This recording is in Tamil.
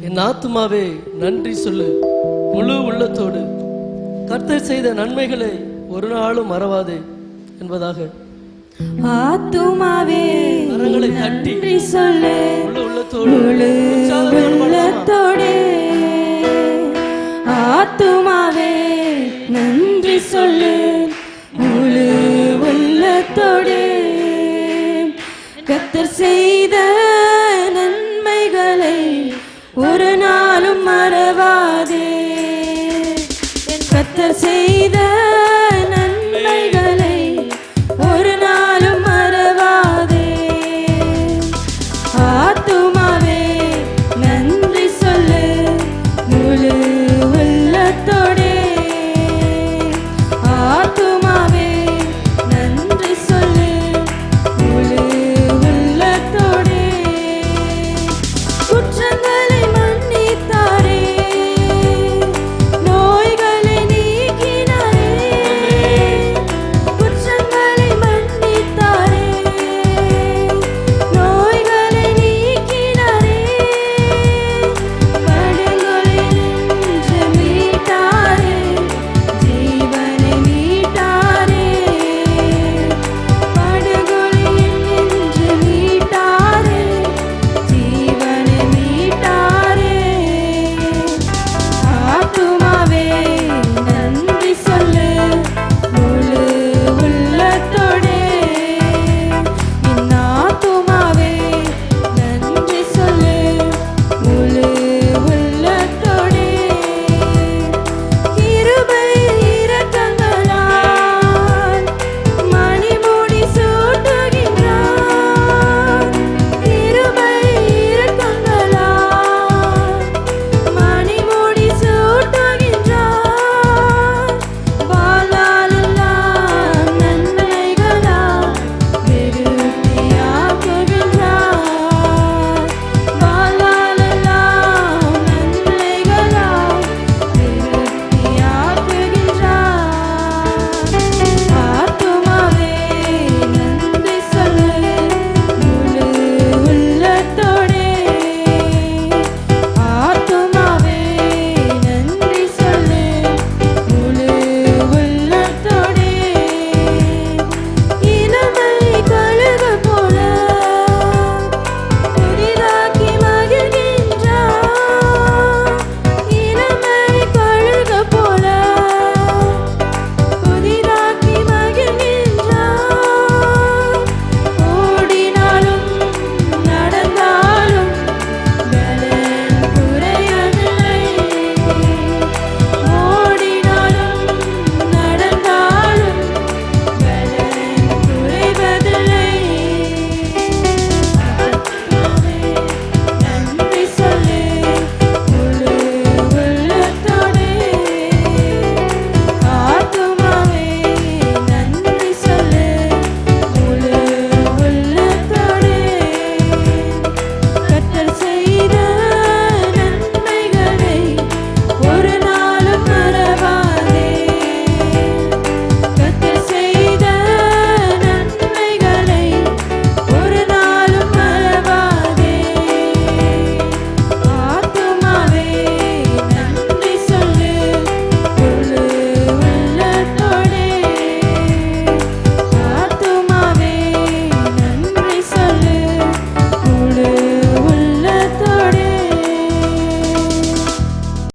என் ஆத்துமாவே நன்றி சொல்லு. முழு உள்ளத்தோடு கர்த்தர் செய்த நன்மைகளை ஒரு நாளும் மறவாதே என்பதாக. ஆத்துமாவே கரங்களை தட்டி நன்றி சொல்லு. முழு உள்ளத்தோடு ஆத்துமாவே நன்றி சொல்லு. முழு உள்ளத்தோடு. கத்தர் செய்த